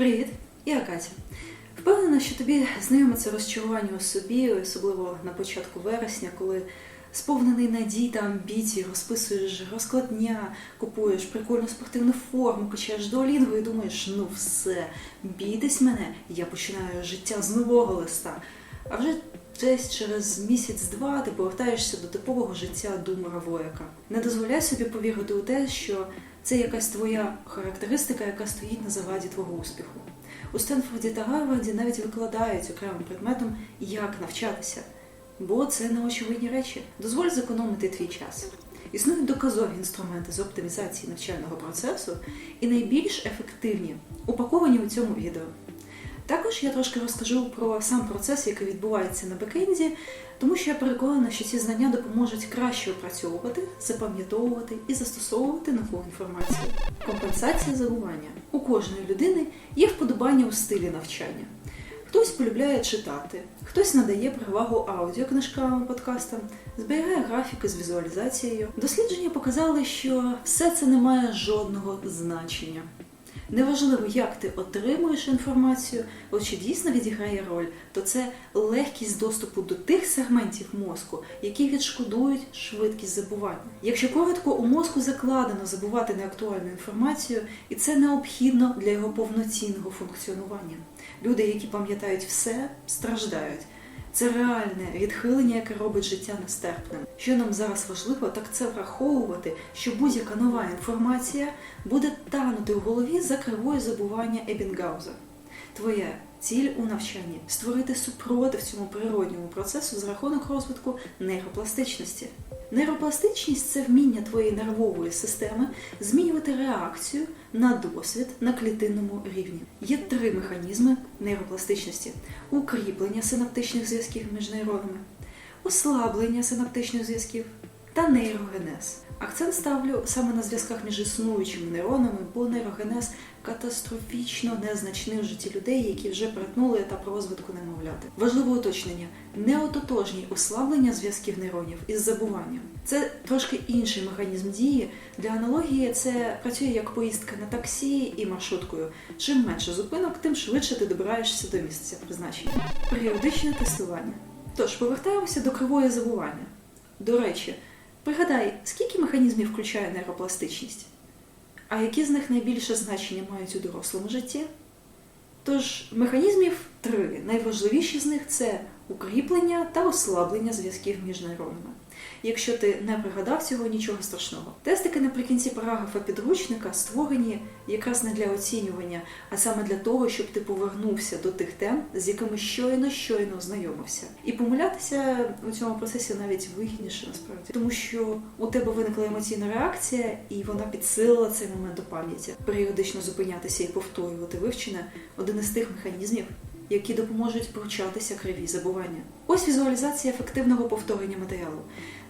Привіт, я Катя. Впевнена, що тобі знайоме це розчарування у собі, особливо на початку вересня, коли сповнений надій та амбіцій, розписуєш розклад дня, купуєш прикольну спортивну форму, качаєш до і думаєш, ну все, бійтесь мене, я починаю життя з нового листа. А вже десь через місяць-два ти повертаєшся до типового життя думера вояка. Не дозволяй собі повірити у те, що це якась твоя характеристика, яка стоїть на заваді твого успіху. У Стенфорді та Гарварді навіть викладають окремим предметом, як навчатися, бо це неочевидні речі. Дозволь зекономити твій час. Існують доказові інструменти з оптимізації навчального процесу і найбільш ефективні упаковані у цьому відео. Також я трошки розкажу про сам процес, який відбувається на бекенді, тому що я переконана, що ці знання допоможуть краще опрацьовувати, запам'ятовувати і застосовувати нову інформацію. Компенсація забування. У кожної людини є вподобання у стилі навчання. Хтось полюбляє читати, хтось надає перевагу аудіокнижкам, подкастам, зберігає графіки з візуалізацією. Дослідження показали, що все це не має жодного значення. Неважливо, як ти отримуєш інформацію, от чи дійсно відіграє роль, то це легкість доступу до тих сегментів мозку, які відшкодують швидкість забування. Якщо коротко, у мозку закладено забувати неактуальну інформацію, і це необхідно для його повноцінного функціонування. Люди, які пам'ятають все, страждають. Це реальне відхилення, яке робить життя нестерпним. Що нам зараз важливо, так це враховувати, що будь-яка нова інформація буде танути в голові за кривою забування Ебінгауза. Твоя ціль у навчанні створити супротив цьому природньому процесу за рахунок розвитку нейропластичності. Нейропластичність це вміння твоєї нервової системи змінювати реакцію на досвід на клітинному рівні. Є три механізми нейропластичності: укріплення синаптичних зв'язків між нейронами, ослаблення синаптичних зв'язків та нейрогенез. Акцент ставлю саме на зв'язках між існуючими нейронами, бо нейрогенез катастрофічно незначний в житті людей, які вже перетнули етап розвитку немовляти. Важливе уточнення: не ототожній ослаблення зв'язків нейронів із забуванням. Це трошки інший механізм дії. Для аналогії це працює як поїздка на таксі і маршруткою. Чим менше зупинок, тим швидше ти добираєшся до місця призначення. Періодичне тестування. Тож повертаємося до кривої забування. До речі, пригадай, скільки механізмів включає нейропластичність? А які з них найбільше значення мають у дорослому житті? Тож механізмів три. Найважливіші з них це укріплення та ослаблення зв'язків між нейронами. Якщо ти не пригадав цього, нічого страшного. Тестики наприкінці параграфа підручника створені якраз не для оцінювання, а саме для того, щоб ти повернувся до тих тем, з якими щойно щойно ознайомився. І помилятися у цьому процесі навіть вигідніше насправді, тому що у тебе виникла емоційна реакція, і вона підсилила цей момент у пам'яті. Періодично зупинятися і повторювати вивчене один із тих механізмів, які допоможуть прочатися криві забування. Ось візуалізація ефективного повторення матеріалу.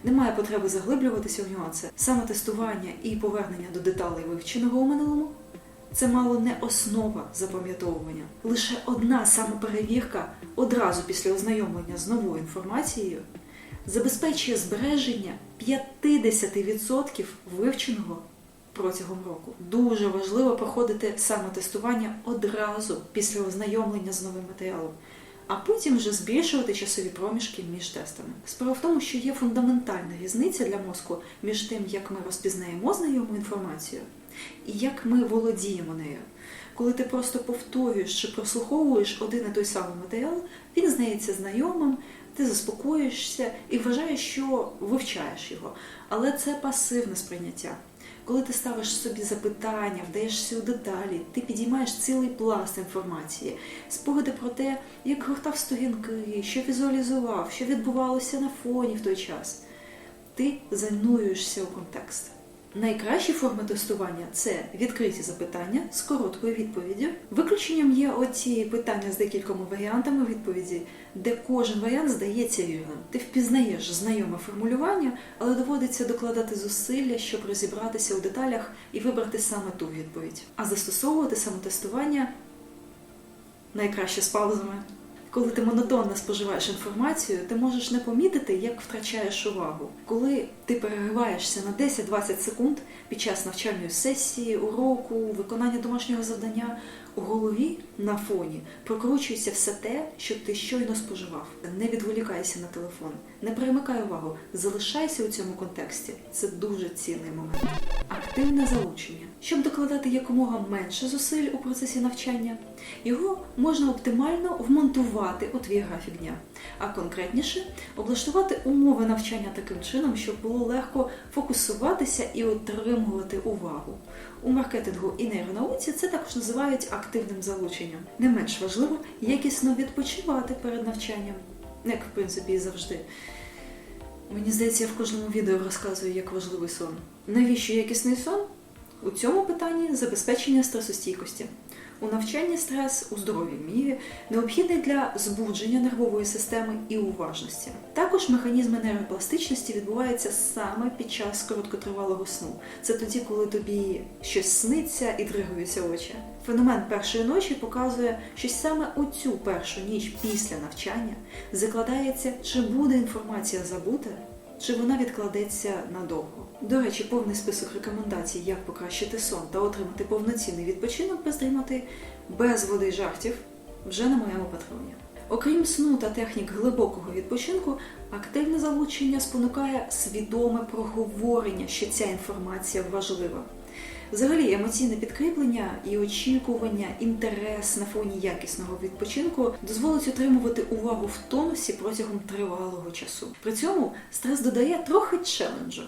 Немає потреби заглиблюватися в нюанси. Саме тестування і повернення до деталей вивченого у минулому це мало не основа запам'ятовування. Лише одна самоперевірка одразу після ознайомлення з новою інформацією забезпечує збереження 50% вивченого протягом року. Дуже важливо проходити самотестування одразу після ознайомлення з новим матеріалом, а потім вже збільшувати часові проміжки між тестами. Справа в тому, що є фундаментальна різниця для мозку між тим, як ми розпізнаємо знайому інформацію і як ми володіємо нею. Коли ти просто повторюєш чи прослуховуєш один і той самий матеріал, він здається знайомим, ти заспокоїшся і вважаєш, що вивчаєш його. Але це пасивне сприйняття. Коли ти ставиш собі запитання, вдаєшся у деталі, ти підіймаєш цілий пласт інформації, спогади про те, як гортав сторінки, що візуалізував, що відбувалося на фоні в той час. Ти занурюєшся у контекст. Найкращі форми тестування це відкриті запитання з короткою відповіддю. Виключенням є оці питання з декількома варіантами відповіді, де кожен варіант здається вірним. Ти впізнаєш знайоме формулювання, але доводиться докладати зусилля, щоб розібратися у деталях і вибрати саме ту відповідь. А застосовувати самотестування найкраще з паузами. Коли ти монотонно споживаєш інформацію, ти можеш не помітити, як втрачаєш увагу. Коли ти перериваєшся на 10-20 секунд під час навчальної сесії, уроку, виконання домашнього завдання, У голові на фоні прокручується все те, що ти щойно споживав. Не відволікайся на телефон, не перемикай увагу, залишайся у цьому контексті. Це дуже цінний момент. Активне залучення. Щоб докладати якомога менше зусиль у процесі навчання, його можна оптимально вмонтувати у твій графік дня, а конкретніше облаштувати умови навчання таким чином, щоб було легко фокусуватися і отримувати увагу. У маркетингу і нейронауці це також називають активним залученням. Не менш важливо якісно відпочивати перед навчанням, як в принципі і завжди. Мені здається, я в кожному відео розказую, як важливий сон. Навіщо якісний сон? У цьому питанні забезпечення стресостійкості. У навчанні стрес у здоровій мірі необхідний для збудження нервової системи і уважності. Також механізми нейропластичності відбуваються саме під час короткотривалого сну. Це тоді, коли тобі щось сниться і дригуються очі. Феномен першої ночі показує, що саме у цю першу ніч після навчання закладається, чи буде інформація забута, чи вона відкладеться надовго. До речі, повний список рекомендацій, як покращити сон та отримати повноцінний відпочинок без без води й жартів, вже на моєму патроні. Окрім сну та технік глибокого відпочинку, активне залучення спонукає свідоме проговорення, що ця інформація важлива. Взагалі, емоційне підкріплення і очікування, інтерес на фоні якісного відпочинку дозволить отримувати увагу в тонусі протягом тривалого часу. При цьому стрес додає трохи челенджу.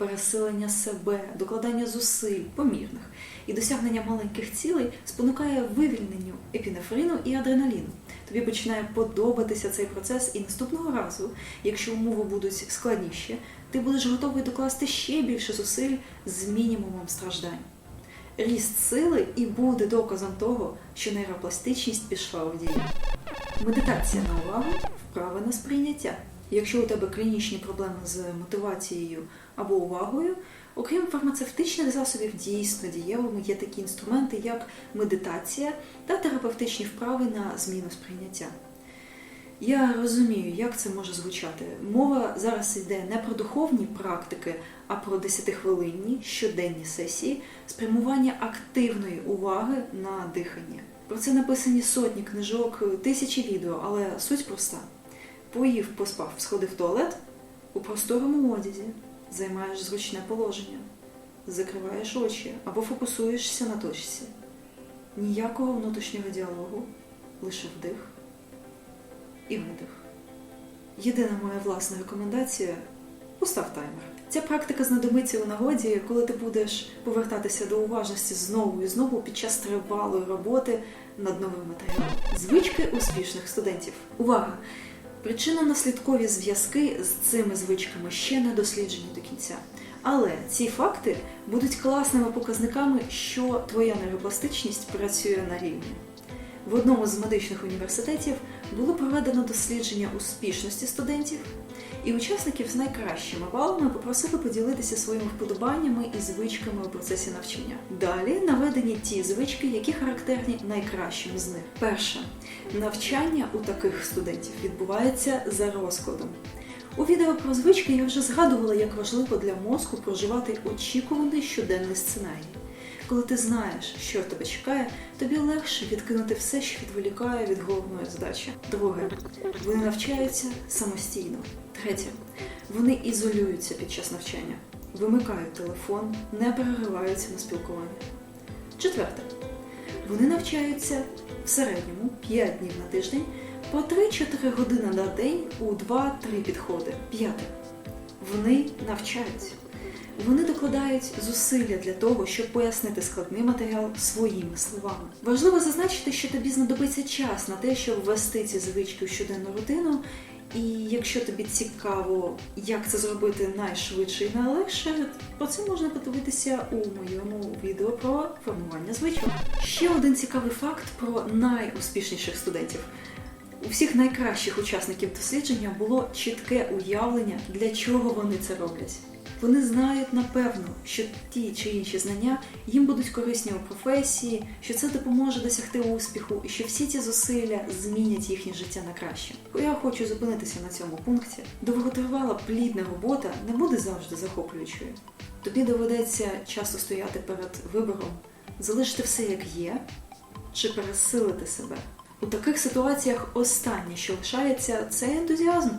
Пересилення себе, докладання зусиль, помірних і досягнення маленьких цілей спонукає вивільненню епінефрину і адреналіну. Тобі починає подобатися цей процес, і наступного разу, якщо умови будуть складніші, ти будеш готовий докласти ще більше зусиль з мінімумом страждань. Ріст сили і буде доказом того, що нейропластичність пішла в дію. Медитація на увагу, вправи на сприйняття. Якщо у тебе клінічні проблеми з мотивацією або увагою, окрім фармацевтичних засобів, дійсно дієвими є такі інструменти, як медитація та терапевтичні вправи на зміну сприйняття. Я розумію, як це може звучати. Мова зараз йде не про духовні практики, а про 10-хвилинні щоденні сесії спрямування активної уваги на дихання. Про це написані сотні книжок, тисячі відео, але суть проста. Поїв, поспав, сходив в туалет у просторому одязі, займаєш зручне положення, закриваєш очі або фокусуєшся на точці. Ніякого внутрішнього діалогу, лише вдих і видих. Єдина моя власна рекомендація постав таймер. Ця практика знадобиться у нагоді, коли ти будеш повертатися до уважності знову і знову під час тривалої роботи над новим матеріалом. Звички успішних студентів. Увага! Причинно-наслідкові зв'язки з цими звичками ще не досліджені до кінця. Але ці факти будуть класними показниками, що твоя нейропластичність працює на рівні. В одному з медичних університетів було проведено дослідження успішності студентів, і учасників з найкращими балами попросили поділитися своїми вподобаннями і звичками у процесі навчання. Далі наведені ті звички, які характерні найкращим з них. Перше навчання у таких студентів відбувається за розкладом. У відео про звички я вже згадувала, як важливо для мозку проживати очікуваний щоденний сценарій. Коли ти знаєш, що тебе чекає, тобі легше відкинути все, що відволікає від головної задачі. Друге, вони навчаються самостійно. Третє, вони ізолюються під час навчання, вимикають телефон, не перериваються на спілкування. Четверте, вони навчаються в середньому 5 днів на тиждень по 3-4 години на день у 2-3 підходи. П'яте. Вони навчаються. Вони докладають зусилля для того, щоб пояснити складний матеріал своїми словами. Важливо зазначити, що тобі знадобиться час на те, щоб ввести ці звички в щоденну рутину. І якщо тобі цікаво, як це зробити найшвидше і найлегше, про це можна подивитися у моєму відео про формування звичок. Ще один цікавий факт про найуспішніших студентів. У всіх найкращих учасників дослідження було чітке уявлення, для чого вони це роблять. Вони знають напевно, що ті чи інші знання їм будуть корисні у професії, що це допоможе досягти успіху, і що всі ці зусилля змінять їхнє життя на краще. Я хочу зупинитися на цьому пункті. Довготривала плідна робота не буде завжди захоплюючою. Тобі доведеться часто стояти перед вибором, залишити все як є, чи пересилити себе. У таких ситуаціях останнє, що лишається, це ентузіазм.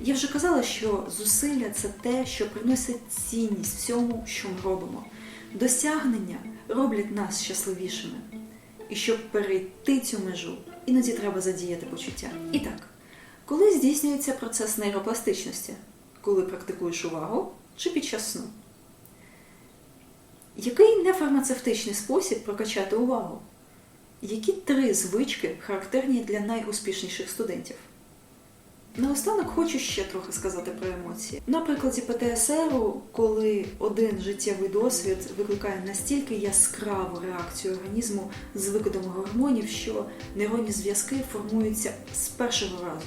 Я вже казала, що зусилля це те, що приносить цінність всьому, що ми робимо. Досягнення роблять нас щасливішими. І щоб перейти цю межу, іноді треба задіяти почуття. І так, коли здійснюється процес нейропластичності? Коли практикуєш увагу чи під час сну? Який нефармацевтичний спосіб прокачати увагу? Які три звички характерні для найуспішніших студентів? Наостанок хочу ще трохи сказати про емоції. На прикладі ПТСР, коли один життєвий досвід викликає настільки яскраву реакцію організму з викидом гормонів, що нейронні зв'язки формуються з першого разу.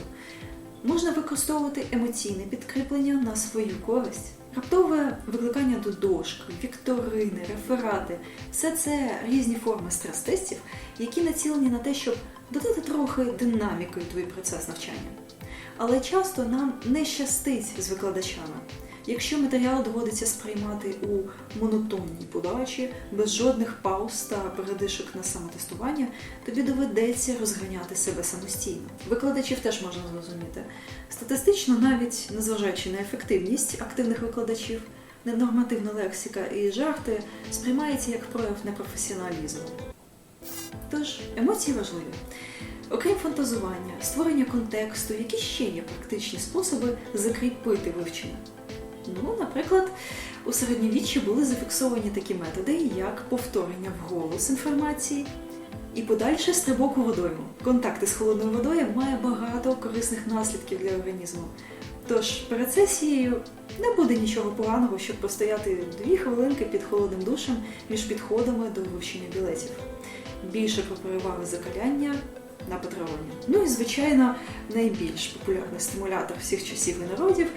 Можна використовувати емоційне підкріплення на свою користь. Раптове викликання до дошки, вікторини, реферати все це різні форми стрес-тестів, які націлені на те, щоб додати трохи динаміки у твій процес навчання. Але часто нам не щастить з викладачами. Якщо матеріал доводиться сприймати у монотонній подачі, без жодних пауз та передишок на самотестування, тобі доведеться розганяти себе самостійно. Викладачів теж можна зрозуміти. Статистично, навіть незважаючи на ефективність активних викладачів, ненормативна лексика і жарти сприймається як прояв непрофесіоналізму. Тож емоції важливі. Окрім фантазування, створення контексту, які ще є практичні способи закріпити вивчення. Ну, наприклад, у середньовіччі були зафіксовані такі методи, як повторення вголос інформації і подальший стрибок у водойму. Контакти з холодною водою має багато корисних наслідків для організму. Тож перед сесією не буде нічого поганого, щоб постояти дві хвилинки під холодним душем між підходами до вручення білетів. Більше про переваги закаляння на патреоні. Ну і звичайно, найбільш популярний стимулятор всіх часів і народів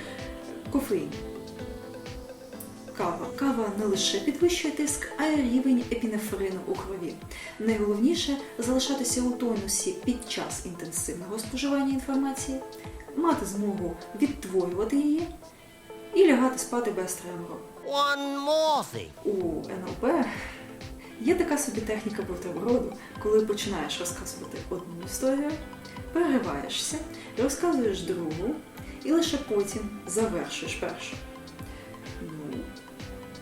кофеїн. Кава. Кава не лише підвищує тиск, а й рівень епінефрину у крові. Найголовніше залишатися у тонусі під час інтенсивного споживання інформації, мати змогу відтворювати її і лягати спати без тремору. One more thing. У НЛП є така собі техніка бутерброду, коли починаєш розказувати одну історію, перериваєшся, розказуєш другу і лише потім завершуєш першу.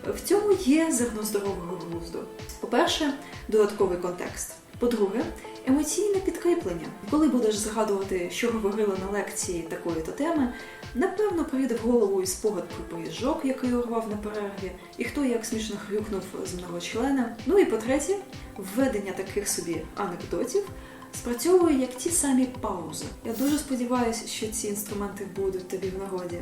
Ну, в цьому є зерно здорового глузду. По-перше, додатковий контекст. По-друге, емоційне підкріплення. Коли будеш згадувати, що говорила на лекції такої-то теми, напевно прийде в голову і спогад про поїжджок, який урвав на перерві, і хто як смішно хрюкнув з многочлена. Ну і по-третє, введення таких собі анекдотів спрацьовує як ті самі паузи. Я дуже сподіваюся, що ці інструменти будуть тобі в нагоді.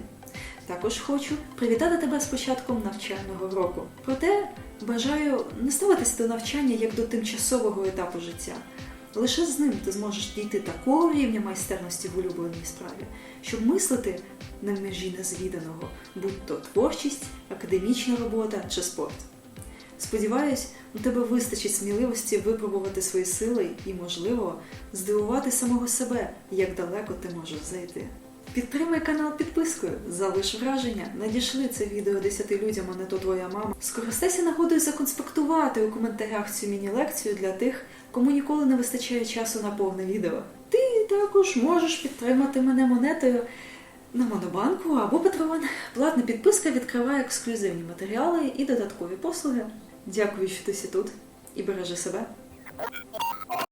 Також хочу привітати тебе з початком навчального року. Проте бажаю не ставитися до навчання як до тимчасового етапу життя. Лише з ним ти зможеш дійти такого рівня майстерності в улюбленій справі, щоб мислити на межі незвіданого, будь то творчість, академічна робота чи спорт. Сподіваюсь, у тебе вистачить сміливості випробувати свої сили і, можливо, здивувати самого себе, як далеко ти можеш зайти. Підтримай канал підпискою, залиш враження, надішли це відео 10 людям, а не то твоя мама. Скористайся нагодою законспектувати у коментарях цю міні-лекцію для тих, кому ніколи не вистачає часу на повне відео. Ти також можеш підтримати мене монетою на Монобанку або Патреон. Платна підписка відкриває ексклюзивні матеріали і додаткові послуги. Дякую, що ти сі тут і бережи себе.